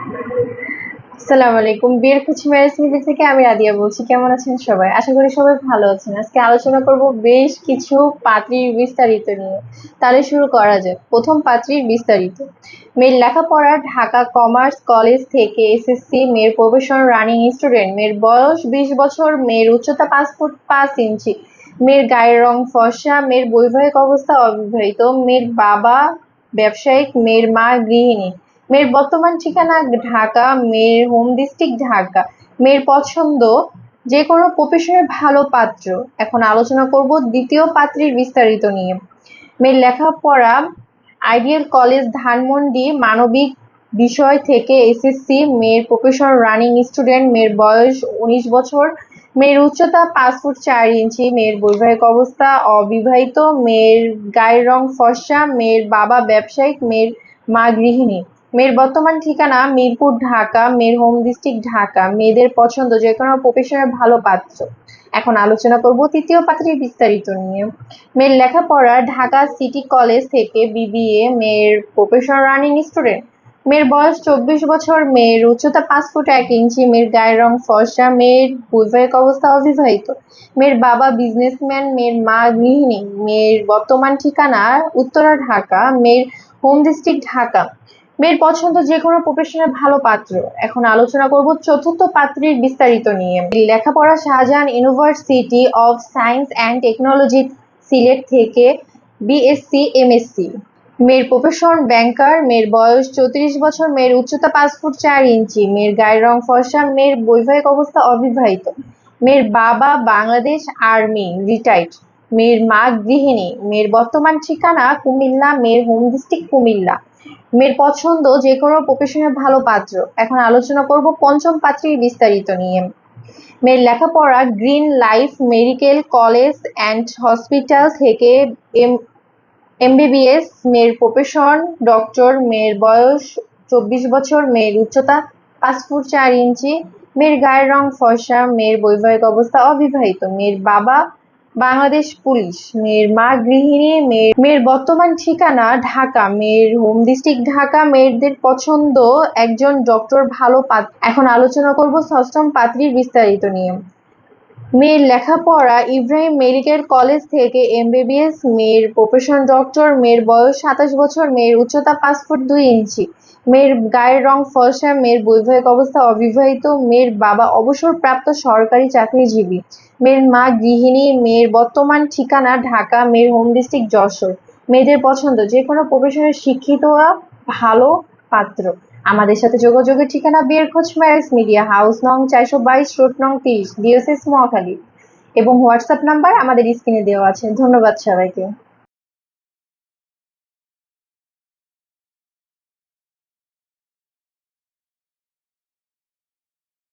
আসসালামু আলাইকুম। বিয়ের কুচি ম্যারেজ মিডিয়া থেকে আমি রাদিয়া বলছি। কেমন আছেন সবাই? আশা করি সবাই ভালো আছেন। আজকে আলোচনা করব বেশ কিছু পাত্রীর বিস্তারিত নিয়ে। তাহলে শুরু করা যাক। প্রথম পাত্রীর বিস্তারিত। মেয়ের লেখাপড়া ঢাকা কমার্স কলেজ থেকে এসএসসি, মেয়ের প্রফেশন রানিং স্টুডেন্ট, মেয়ের বয়স বিশ বছর, মেয়ের উচ্চতা পাঁচ ফুট পাঁচ ইঞ্চি, মেয়ের গায়ের রং ফর্সা, মেয়ের বৈবাহিক অবস্থা অবিবাহিত, মেয়ের বাবা ব্যবসায়িক, মেয়ের মা গৃহিণী। মেয়ের বর্তমান ঠিকানা ঢাকা, মেয়ের হোম ডিস্ট্রিক্ট ঢাকা। মেয়ের পছন্দ যে কোনো প্রফেশনের ভালো পাত্র। এখন আলোচনা করব দ্বিতীয় পাত্রীর বিস্তারিত নিয়ে। মেয়ের লেখাপড়া আইডিয়াল কলেজ ধানমন্ডি মানবিক বিষয় থেকে এসএসসি মেয়ের প্রফেশন রানিং স্টুডেন্ট মেয়ের বয়স উনিশ বছর, মেয়ের উচ্চতা পাঁচ ফুট চার ইঞ্চি, মেয়ের বৈবাহিক অবস্থা অবিবাহিত, মেয়ের গায়ের রং ফর্সা, মেয়ের বাবা ব্যবসায়িক, মেয়ের মা গৃহিণী। মেয়ের বর্তমান ঠিকানা মিরপুর, ঢাকা, মেয়ের হোম ডিস্ট্রিক্ট ঢাকা। মেয়েদের পছন্দ যে কোনো প্রফেশনের ভালো পাত্র। এখন আলোচনা করব তৃতীয় পাত্রের বিস্তারিত নিয়ে। মেয়ের লেখাপড়া ঢাকা সিটি কলেজ থেকে বিবিএ মেয়ের প্রফেশন রানিং স্টুডেন্ট মেয়ের বয়স চব্বিশ বছর, মেয়ের উচ্চতা পাঁচ ফুট এক ইঞ্চি, মেয়ের গায়ের রং ফর্সা, মেয়ের বৈবাহিক অবস্থা অবিবাহিত। মেয়ের বাবা বিজনেসম্যান মেয়ের মা গৃহিণী। মেয়ের বর্তমান ঠিকানা উত্তরা, ঢাকা। মেয়ের হোম ডিস্ট্রিক্ট ঢাকা। মেয়ের পছন্দ যে কোনো প্রফেশনের ভালো পাত্র। এখন আলোচনা করব চতুর্থ পাত্রীর বিস্তারিত নিয়ে। লেখাপড়া Shahjahan university of science and technology Sylhet থেকে বিএসসি এমএসসি মেয়ের প্রফেশন ব্যাংকার মেয়ের বয়স চৌত্রিশ বছর, মেয়ের উচ্চতা পাঁচ ফুট চার ইঞ্চি, মেয়ের গায়ের রং ফর্সা, মেয়ের বৈবাহিক অবস্থা অবিবাহিত। মেয়ের বাবা বাংলাদেশ আর্মি রিটায়ার্ড মেয়ের মা গৃহিণী। মেয়ের বর্তমান ঠিকানা কুমিল্লা, মেয়ের হোম ডিস্ট্রিক্ট কুমিল্লা। মেয়ের পছন্দ যে কোনো প্রফেশনের ভালো পাত্র। এখন আলোচনা করব পঞ্চম পাত্রীর বিস্তারিত নিয়ে। মেয়ের লেখাপড়া green life medical college and hospital থেকে এম এমবিবিএস মেয়ের প্রফেশন ডক্টর মেয়ের বয়স চব্বিশ বছর, মেয়ের উচ্চতা পাঁচ ফুট চার ইঞ্চি, মেয়ের গায়ের রং ফর্সা, মেয়ের বৈবাহিক অবস্থা অবিবাহিত, মেয়ের বাবা বাংলাদেশ পুলিশ, মেয়ের মা গৃহিণী, মেয়ের মেয়ের বর্তমান ঠিকানা ঢাকা, মেয়ের হোম ডিস্ট্রিক্ট ঢাকা, মেয়েদের পছন্দ একজন ডক্টর ভালো পাত এখন আলোচনা করব সষ্টম পাত্রীর বিস্তারিত নিয়ে। মেয়ের লেখাপড়া ইব্রাহিম মেডিকেল কলেজ থেকে এমবিবিএস মেয়ের প্রফেশন ডক্টর, মেয়ের বয়স সাতাশ বছর, মেয়ের উচ্চতা পাঁচ ফুট দুই ইঞ্চি, মেয়ের গায়ের রং ফর্সা মেয়ের বৈবাহিক অবস্থা অবিবাহিত, মেয়ের বাবা অবসরপ্রাপ্ত সরকারি চাকরিজীবী, মেয়ের মা গৃহিণী, মেয়ের বর্তমান ঠিকানা ঢাকা, মেয়ের হোম ডিস্ট্রিক্ট যশোর, মেয়েদের পছন্দ যে কোনো প্রফেশনের শিক্ষিত ভালো পাত্র। আমাদের সাথে যোগাযোগের ঠিকানা বিয়ের খোঁজ ম্যারেজ মিডিয়া হাউস নং চারশো বাইশ রোড, নং তিরিশ ডিওসিস মহাখালী। এবং হোয়াটসঅ্যাপ নাম্বার আমাদের স্ক্রিনে দেওয়া আছে। ধন্যবাদ সবাইকে।